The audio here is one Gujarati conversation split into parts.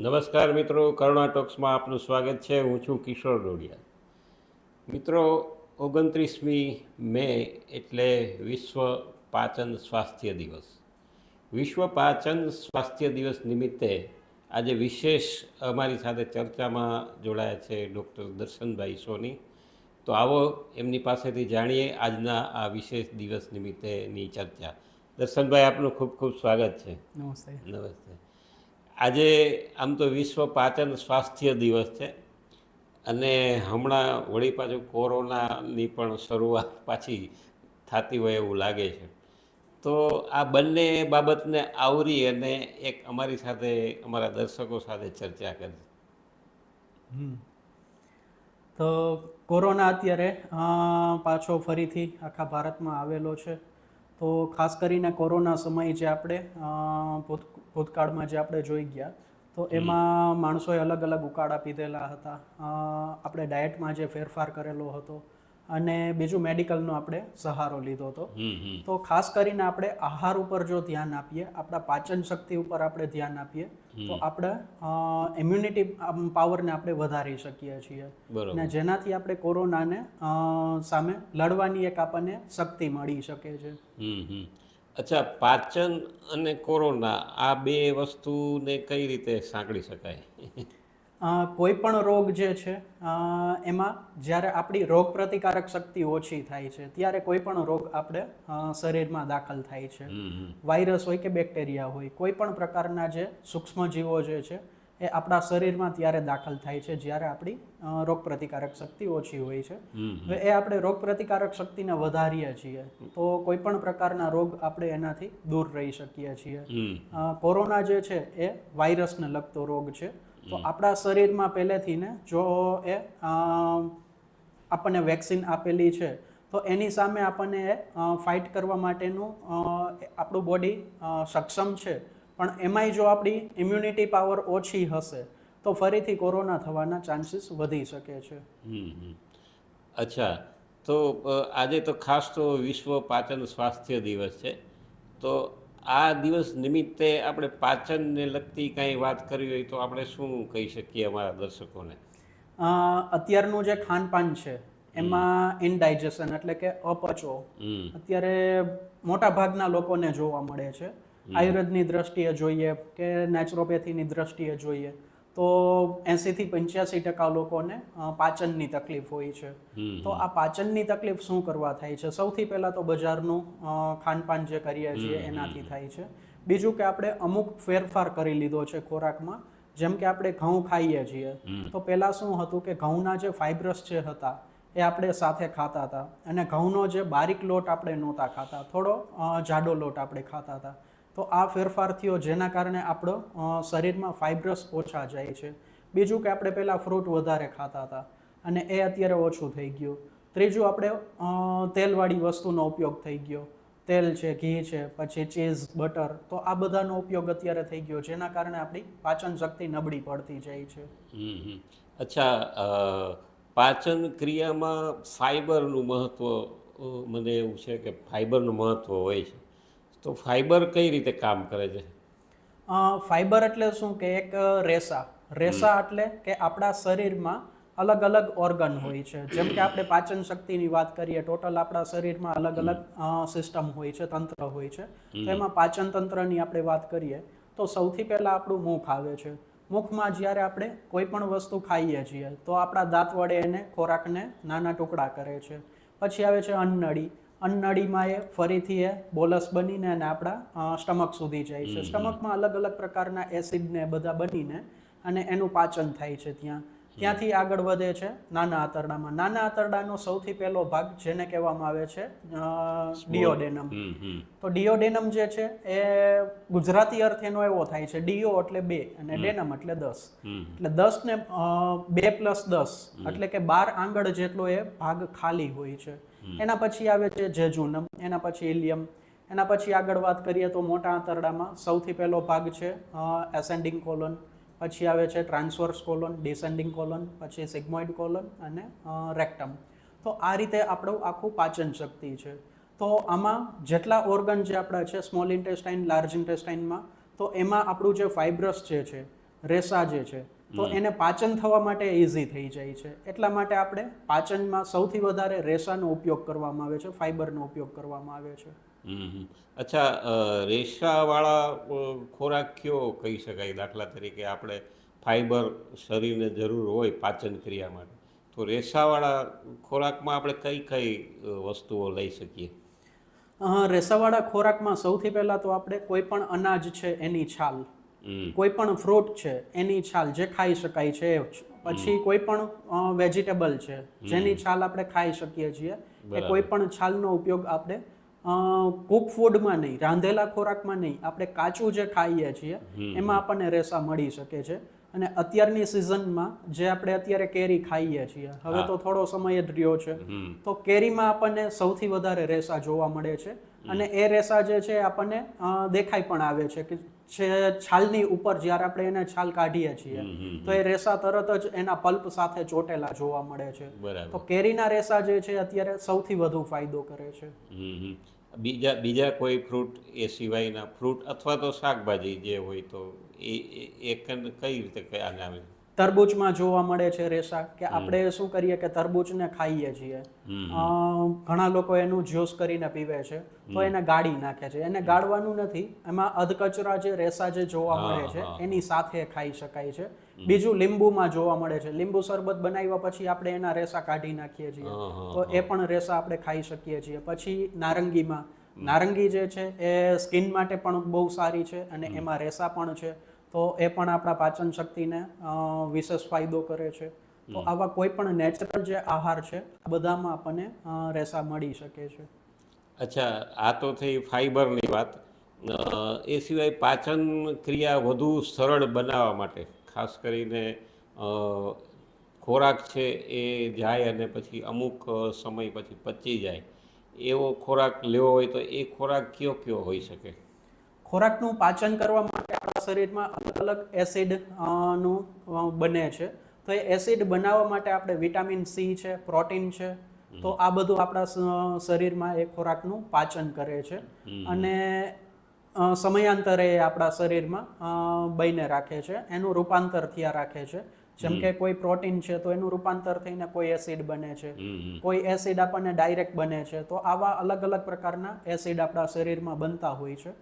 નમસ્કાર મિત્રો કરુણા ટોક્સમાં આપનું સ્વાગત છે. હું છું કિશોર ડોડિયા. મિત્રો ઓગણત્રીસમી મે એટલે વિશ્વ પાચન સ્વાસ્થ્ય દિવસ. વિશ્વ પાચન સ્વાસ્થ્ય દિવસ નિમિત્તે આજે વિશેષ અમારી સાથે ચર્ચામાં જોડાયા છે ડૉક્ટર દર્શનભાઈ સોની. તો આવો એમની પાસેથી જાણીએ આજના આ વિશેષ દિવસ નિમિત્તેની ચર્ચા. દર્શનભાઈ આપનું ખૂબ ખૂબ સ્વાગત છે. નમસ્તે. નમસ્તે. આજે આમ તો વિશ્વ પાચન સ્વાસ્થ્ય દિવસ છે. અને હમણાં વળી પાછું કોરોનાની પણ શરૂઆત પાછી થતી હોય એવું લાગે છે. તો આ બંને બાબતને આવરી અને એક અમારી સાથે, અમારા દર્શકો સાથે ચર્ચા કરી. તો કોરોના અત્યારે પાછો ફરીથી આખા ભારતમાં આવેલો છે. તો ખાસ કરીને કોરોના સમય જે આપણે ભૂત ભૂતકાળમાં જે આપણે જોઈ ગયા તો એમાં માણસોએ અલગ અલગ ઉકાળા પીધેલા હતા. આપણે ડાયટમાં જે ફેરફાર કરેલો હતો અને બીજું મેડિકલનો આપણે સહારો લીધો હતો. તો ખાસ કરીને આપણે આહાર ઉપર જો ધ્યાન આપીએ આપણા પાચન શક્તિ ઉપર આપણે ધ્યાન આપીએ તો આપણે ઇમ્યુનિટી પાવરને આપણે વધારી શકીએ છીએ. અને જેનાથી આપણે કોરોનાને સામે લડવાની એક આપણને શક્તિ મળી શકે છે. અચ્છા પાચન અને કોરોના આ બે વસ્તુને કઈ રીતે સાંકળી શકાય? કોઈ પણ રોગ જે છે એમાં જ્યારે આપણી રોગ પ્રતિકારક શક્તિ ઓછી થાય છે ત્યારે કોઈ પણ રોગ આપણે શરીરમાં દાખલ થાય છે. વાયરસ હોય કે બેક્ટેરિયા હોય કોઈ પણ પ્રકારના જે સૂક્ષ્મજીવો જે છે એ આપણા શરીરમાં ત્યારે દાખલ થાય છે જ્યારે આપણી રોગ પ્રતિકારક શક્તિ ઓછી હોય છે. એ આપણે રોગ પ્રતિકારક શક્તિને વધારીએ છીએ. તો કોઈ પણ પ્રકારના રોગ આપણે એનાથી દૂર રહી શકીએ છીએ. કોરોના જે છે એ વાયરસને લગતો રોગ છે. તો આપણા શરીરમાં પહેલેથી ને જો એ આપણને વેક્સિન આપેલી છે તો એની સામે આપણને ફાઇટ કરવા માટેનું આપણું બોડી સક્ષમ છે. પણ એમાંય જો આપણી ઇમ્યુનિટી પાવર ઓછી હશે તો ફરીથી કોરોના થવાના ચાન્સીસ વધી શકે છે. અચ્છા. તો આજે તો ખાસ તો વિશ્વ પાચન સ્વાસ્થ્ય દિવસ છે. તો આ દિવસ નિમિત્તે આપણે પાચનને લગતી કાંઈ વાત કરવી હોય તો આપણે શું કહી શકીએ અમારા દર્શકોને? અત્યારનું જે ખાનપાન છે એમાં ઇનડાઇજેશન એટલે કે અપચો અત્યારે મોટા ભાગના લોકોને જોવા મળે છે. આયુર્વેદની દ્રષ્ટિએ જોઈએ કે નેચરોપેથીની દ્રષ્ટિએ જોઈએ. તો એંશીથી પંચ્યાસી ટકા લોકોને પાચનની તકલીફ હોય છે. તો આ પાચનની તકલીફ શું કરવા થાય છે? સૌથી પહેલાં તો બજારનું ખાનપાન જે કરીએ છીએ એનાથી થાય છે. બીજું કે આપણે અમુક ફેરફાર કરી લીધો છે ખોરાકમાં જેમ કે આપણે ઘઉં ખાઈએ છીએ. તો પહેલાં શું હતું કે ઘઉંના જે ફાઇબ્રસ જે હતા એ આપણે સાથે ખાતા હતા. અને ઘઉંનો જે બારીક લોટ આપણે નહોતા ખાતા થોડો જાડો લોટ આપણે ખાતા હતા. તો આ ફેરફાર થયો જેના કારણે આપણો શરીરમાં ફાઇબ્રસ ઓછા જાય છે. બીજું કે આપણે પહેલાં ફ્રૂટ વધારે ખાતા હતા અને એ અત્યારે ઓછું થઈ ગયું. ત્રીજું આપણે તેલવાળી વસ્તુનો ઉપયોગ થઈ ગયો. તેલ છે, ઘી છે, પછી ચીઝ બટર તો આ બધાનો ઉપયોગ અત્યારે થઈ ગયો જેના કારણે આપણી પાચન શક્તિ નબળી પડતી જાય છે. અચ્છા પાચન ક્રિયામાં ફાઈબરનું મહત્ત્વ મને એવું છે કે ફાઈબરનું મહત્ત્વ હોય છે. તો ફાઈબર કઈ રીતે કામ કરે છે? ફાઇબર એટલે શું કે એક રેસા. રેસા એટલે કે આપણા શરીરમાં અલગ અલગ ઓર્ગન હોય છે. જેમ કે આપણે પાચન શક્તિની વાત કરીએ ટોટલ આપણા શરીરમાં અલગ અલગ સિસ્ટમ હોય છે તંત્ર હોય છે. તો એમાં પાચન તંત્રની આપણે વાત કરીએ તો સૌથી પહેલાં આપણું મુખ આવે છે. મુખમાં જ્યારે આપણે કોઈ પણ વસ્તુ ખાઈએ છીએ તો આપણા દાંત વડે એને ખોરાકને નાના ટુકડા કરે છે. પછી આવે છે અન્નળી. અન્નળીમાં એ ફરીથી એ બોલસ બનીને અને આપણા સ્ટમક સુધી જાય છે. સ્ટમકમાં અલગ અલગ પ્રકારના એસિડ ને બધા બનીને અને એનું પાચન થાય છે ત્યાં. ત્યાંથી આગળ વધે છે નાના આંતરડામાં. નાના આંતરડાનો સૌથી પહેલો ભાગ જેને કહેવામાં આવે છે ડિયોડેનમ. તો ડિયોડેનમ જે છે એ ગુજરાતી અર્થ એનો એવો થાય છે ડિયો એટલે બે અને ડેનમ એટલે દસ. એટલે દસ ને બે પ્લસ દસ એટલે કે બાર આંગળ જેટલો એ ભાગ ખાલી હોય છે. એના પછી આવે છે જેજુનમ એના પછી ઇલિયમ એના પછી આગળ વાત કરીએ તો મોટા આંતરડામાં સૌથી પહેલો ભાગ છે એસેન્ડિંગ કોલોન. પછી આવે છે ટ્રાન્સવર્સ કોલોન ડિસેન્ડિંગ કોલોન પછી સિગ્મોઇડ કોલોન અને રેક્ટમ. તો આ રીતે આપણું આખું પાચન શક્તિ છે. તો આમાં જેટલા ઓર્ગન જે આપણા છે સ્મોલ ઇન્ટેસ્ટાઇન લાર્જ ઇન્ટેસ્ટાઇનમાં તો એમાં આપણું જે ફાઇબ્રસ જે છે રેસા જે છે તો એને પાચન થવા માટે ઇઝી થઈ જાય છે. એટલા માટે આપણે પાચનમાં સૌથી વધારે રેસાનો ઉપયોગ કરવામાં આવે છે ફાઇબરનો ઉપયોગ કરવામાં આવે છે. અચ્છા રેસાવાળા ખોરાક કયો કહી શકાય દાખલા તરીકે? આપણે ફાઈબર શરીરને જરૂર હોય પાચન ક્રિયા માટે. તો રેસાવાળા ખોરાકમાં આપણે કઈ કઈ વસ્તુઓ લઈ શકીએ? રેસાવાળા ખોરાકમાં સૌથી પહેલાં તો આપણે કોઈ પણ અનાજ છે એની છાલ. કોઈ પણ ફ્રૂટ છે એની છાલ જે ખાઈ શકાય છે. પછી કોઈ પણ વેજીટેબલ છે જેની છાલ આપણે ખાઈ શકીએ છીએ. એ કોઈ પણ છાલનો ઉપયોગ આપણે કુક ફૂડમાં નહીં રાંધેલા ખોરાકમાં નહીં. આપણે કાચું જે ખાઈએ છીએ એમાં આપણને રેસા મળી શકે છે. અને અત્યારની સિઝનમાં જે આપણે અત્યારે કેરી ખાઈએ છીએ હવે તો થોડો સમય જ રહ્યો છે. તો કેરીમાં આપણને સૌથી વધારે રેસા જોવા મળે છે. અને એ રેસા જે છે આપણને દેખાઈ પણ આવે છે કે જે છાલની ઉપર જ્યારે આપણે એને છાલ કાઢીએ છીએ તો એ રેસા તરત જ એના પલ્પ સાથે ચોટેલા જોવા મળે છે. બરાબર. તો કેરીના રેસા જે છે અત્યારે સૌથી વધુ ફાયદો કરે છે. બીજા બીજા કોઈ ફ્રૂટ એ સિવાયના ફ્રૂટ અથવા તો શાકભાજી જે હોય તો એ એ- એ કઈ રીતે કયા નામે તરબૂચમાં જોવા મળે છે રેસા કે આપણે શું કરીએ કે તરબૂચને ખાઈએ છીએ. ઘણા લોકો એનું જ્યુસ કરીને પીવે છે તો એને ગાળી નાખે છે. એને ગાળવાનું નથી એમાં અધકચરા જે રેસા જે જોવા મળે છે એની સાથે ખાઈ શકાય છે. બીજું લીંબુમાં જોવા મળે છે. લીંબુ શરબત બનાવ્યા પછી આપણે એના રેસા કાઢી નાખીએ છીએ. તો એ પણ રેસા આપણે ખાઈ શકીએ છીએ. પછી નારંગીમાં. નારંગી જે છે એ સ્કિન માટે પણ બહુ સારી છે અને એમાં રેસા પણ છે. તો એ પણ આપણા પાચન શક્તિને વિશેષ ફાયદો કરે છે. તો આવા કોઈ પણ નેચરલ જે આહાર છે આ બધામાં આપણને રેસા મળી શકે છે. અચ્છા આ તો થઈ ફાઈબરની વાત. એ સિવાય પાચન ક્રિયા વધુ સરળ બનાવવા માટે ખાસ કરીને ખોરાક છે એ જાય અને પછી અમુક સમય પછી પચી જાય. એવો ખોરાક લેવો હોય તો એ ખોરાક કયો કયો હોઈ શકે? ખોરાકનું પાચન કરવા માટે આપણા શરીરમાં અલગ અલગ એસિડનું બને છે. તો એ એસિડ બનાવવા માટે આપણે વિટામિન સી છે પ્રોટીન છે. તો આ બધું આપણા શરીરમાં એ ખોરાકનું પાચન કરે છે. અને સમયાંતરે આપણા શરીરમાં અ, બઈને રાખે છે. એનું રૂપાંતર થયા રાખે છે. જેમ કે કોઈ પ્રોટીન છે તો એનું રૂપાંતર થઈને કોઈ એસિડ બને છે. કોઈ એસિડ આપણને ડાયરેક્ટ બને છે. તો આવા અલગ અલગ પ્રકારના એસિડ આપણા શરીરમાં બનતા હોય છે.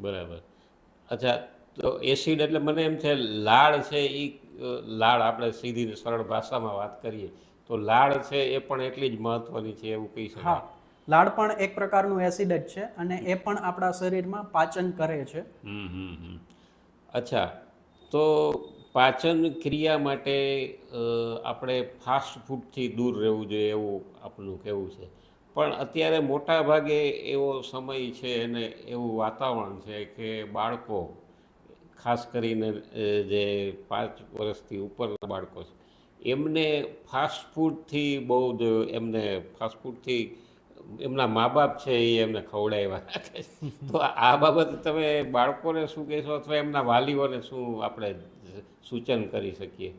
બરાબર. અચ્છા તો એસિડ એટલે મને એમ છે લાળ છે એ લાળ આપણે સીધી સરળ ભાષામાં વાત કરીએ તો લાળ છે એ પણ એટલી જ મહત્વની છે એવું કહી શકાય. હા લાળ પણ એક પ્રકારનું એસિડ જ છે અને એ પણ આપણા શરીરમાં પાચન કરે છે. હમ હમ હમ. અચ્છા તો પાચન ક્રિયા માટે આપણે ફાસ્ટ ફૂડથી દૂર રહેવું જોઈએ એવું આપણું કહેવું છે. પણ અત્યારે મોટા ભાગે એવો સમય છે અને એવું વાતાવરણ છે કે બાળકો, ખાસ કરીને જે પાંચ વર્ષથી ઉપરના બાળકો છે, એમને ફાસ્ટફૂડથી બહુ જ એમને ફાસ્ટફૂડથી એમના મા બાપ છે એ એમને ખવડાવ્યા રાખે તો આ બાબતે તમે બાળકોને શું કહેશો અથવા એમના વાલીઓને શું આપણે સૂચન કરી શકીએ?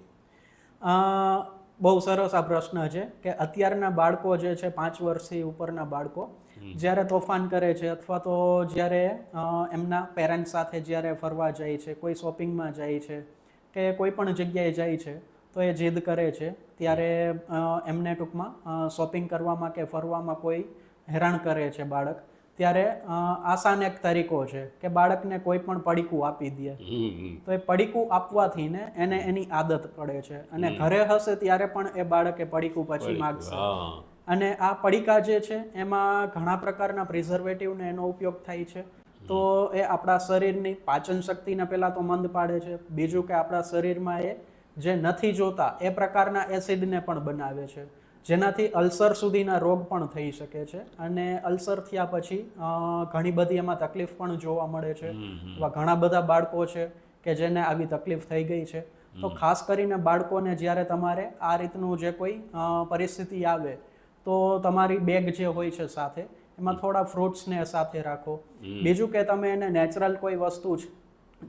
બહુ સરસ આ પ્રશ્ન છે કે અત્યારના બાળકો જે છે પાંચ વર્ષથી ઉપરના બાળકો જ્યારે તોફાન કરે છે અથવા તો જ્યારે એમના પેરેન્ટ્સ સાથે જ્યારે ફરવા જાય છે કોઈ શોપિંગમાં જાય છે કે કોઈ પણ જગ્યાએ જાય છે તો એ જીદ કરે છે ત્યારે એમને ટૂંકમાં શોપિંગ કરવામાં કે ફરવામાં કોઈ હેરાન કરે છે બાળક. ત્યારે આસાન એક તરીકો છે કે બાળકને કોઈ પણ પડીકું આપી દે. તો એ પડીકું આપવાથી ને એને એની આદત પડે છે. અને ઘરે હશે ત્યારે પણ એ બાળકે પડીકું પછી માગશે. અને આ પડીકા જે છે એમાં ઘણા પ્રકારના પ્રિઝર્વેટિવ ને એનો ઉપયોગ થાય છે. તો એ આપણા શરીરની પાચન શક્તિને પહેલાં તો મંદ પાડે છે. બીજું કે આપણા શરીરમાં એ જે નથી જોતા એ પ્રકારના એસિડને પણ બનાવે છે. જેનાથી અલ્સર સુધીના રોગ પણ થઈ શકે છે અને અલ્સર થયા પછી ઘણી બધી એમાં તકલીફ પણ જોવા મળે છે. એવા ઘણા બધા બાળકો છે કે જેને આવી તકલીફ થઈ ગઈ છે. તો ખાસ કરીને બાળકોને જ્યારે તમારે આ રીતનું જે કોઈ પરિસ્થિતિ આવે તો તમારી બેગ જે હોય છે સાથે એમાં થોડા ફ્રૂટ્સને સાથે રાખો. બીજું કે તમે એને નેચરલ કોઈ વસ્તુ જ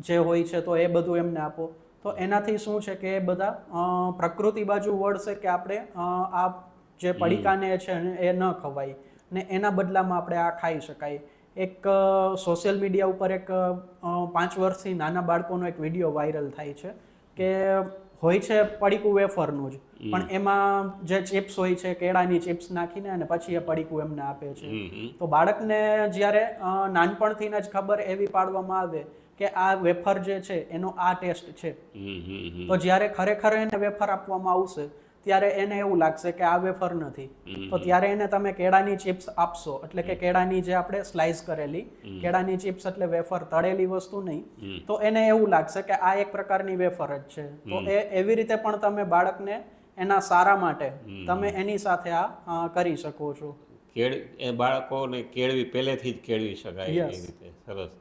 જે હોય છે તો એ બધું એમને આપો. તો એનાથી શું છે કે બધા પ્રકૃતિ બાજુ વળશે કે આપણે આ જે પડીકાને છે એ ન ખવાય ને એના બદલામાં આપણે આ ખાઈ શકાય. એક સોશિયલ મીડિયા ઉપર એક પાંચ વર્ષથી નાના બાળકોનો એક વીડિયો વાયરલ થાય છે કે હોય છે પડીકું વેફરનું જ પણ એમાં જે ચિપ્સ હોય છે કેળાની ચિપ્સ નાખીને અને પછી એ પડીકું એમને આપે છે. તો બાળકને જ્યારે નાનપણથી જ ખબર એવી પાડવામાં આવે કે આ વેફર જે છે એનો આ ટેસ્ટ છે. તો જ્યારે ખરેખર એને વેફર આપવામાં આવશે ત્યારે એને એવું લાગશે કે આ વેફર નથી. તો ત્યારે એને તમે કેળાની ચિપ્સ આપશો. એટલે કે કેળાની જે આપણે સ્લાઇસ કરેલી કેળાની ચિપ્સ એટલે વેફર તળેલી વસ્તુ નહીં. તો એને એવું લાગશે કે આ એક પ્રકારની વેફર જ છે. તો એ એવી રીતે પણ તમે બાળકને એના સારા માટે તમે એની સાથે આ કરી શકો છો. કેળ એ બાળકોને કેળવી પહેલેથી જ કેળવી શકાય એ રીતે. સરસ.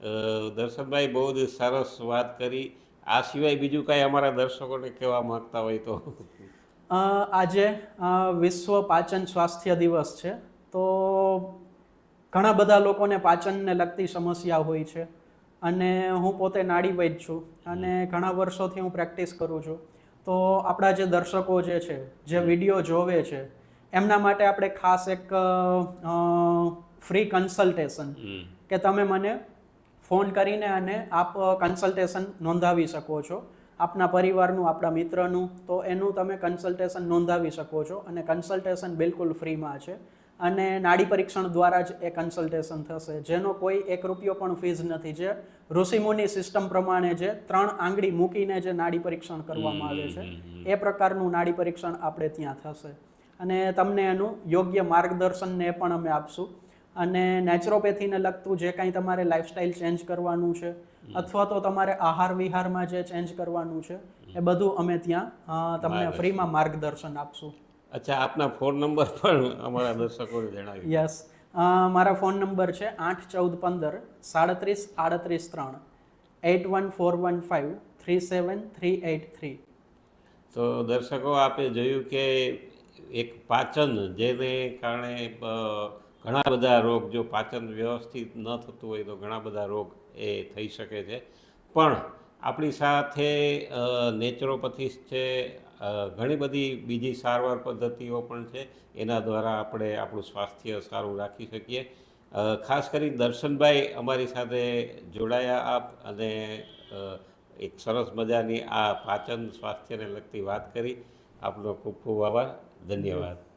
દર્શનભાઈ બહુ જ સરસ વાત કરી. આ સિવાય બીજું કાંઈ અમારા દર્શકોને કહેવા માગતા હોય તો? આજે વિશ્વ પાચન સ્વાસ્થ્ય દિવસ છે. તો ઘણા બધા લોકોને પાચનને લગતી સમસ્યા હોય છે. અને હું પોતે નાડી વૈદ છું અને ઘણા વર્ષોથી હું પ્રેક્ટિસ કરું છું. તો આપણા જે દર્શકો જે છે જે વીડિયો જોવે છે એમના માટે આપણે ખાસ એક ફ્રી કન્સલ્ટેશન કે તમે મને ફોન કરીને અને આપ કન્સલ્ટેશન નોંધાવી શકો છો. આપના પરિવારનું આપણા મિત્રનું તો એનું તમે કન્સલ્ટેશન નોંધાવી શકો છો અને કન્સલ્ટેશન બિલકુલ ફ્રીમાં છે. અને નાડી પરીક્ષણ દ્વારા જ એ કન્સલ્ટેશન થશે. જેનો કોઈ એક રૂપિયો પણ ફીઝ નથી જે ઋષિમુનિ સિસ્ટમ પ્રમાણે જે ત્રણ આંગળી મૂકીને જે નાડી પરીક્ષણ કરવામાં આવે છે. એ પ્રકારનું નાડી પરીક્ષણ આપણે ત્યાં થશે. અને તમને એનું યોગ્ય માર્ગદર્શનને પણ અમે આપશું. અને નેચરોપેથીને લગતું જે કાંઈ તમારે લાઈફસ્ટાઈલ ચેન્જ કરવાનું છે અથવા તો તમારે આહાર વિહારમાં જે ચેન્જ કરવાનું છે એ બધું અમે ત્યાં તમને ફ્રીમાં માર્ગદર્શન આપશું. અચ્છા આપના ફોન નંબર પણ અમારા દર્શકોને જણાવી યસ મારા ફોન નંબર છે આઠ ચૌદ પંદર સાડત્રીસ આડત્રીસ ત્રણ eight one four one five three seven three eight three. તો દર્શકો આપે જોયું કે એક પાચન જેને કારણે ઘણા બધા રોગ જો પાચન વ્યવસ્થિત ન થતું હોય તો ઘણા બધા રોગ એ થઈ શકે છે. પણ આપણી સાથે નેચરોપથિસ્ટ છે ઘણી બધી બીજી સારવાર પદ્ધતિઓ પણ છે. એના દ્વારા આપણે આપણું સ્વાસ્થ્ય સારું રાખી શકીએ. ખાસ કરી દર્શનભાઈ અમારી સાથે જોડાયા આપ અને એક સરસ મજાની આ પાચન સ્વાસ્થ્યને લગતી વાત કરી. આપનો ખૂબ ખૂબ આભાર. ધન્યવાદ.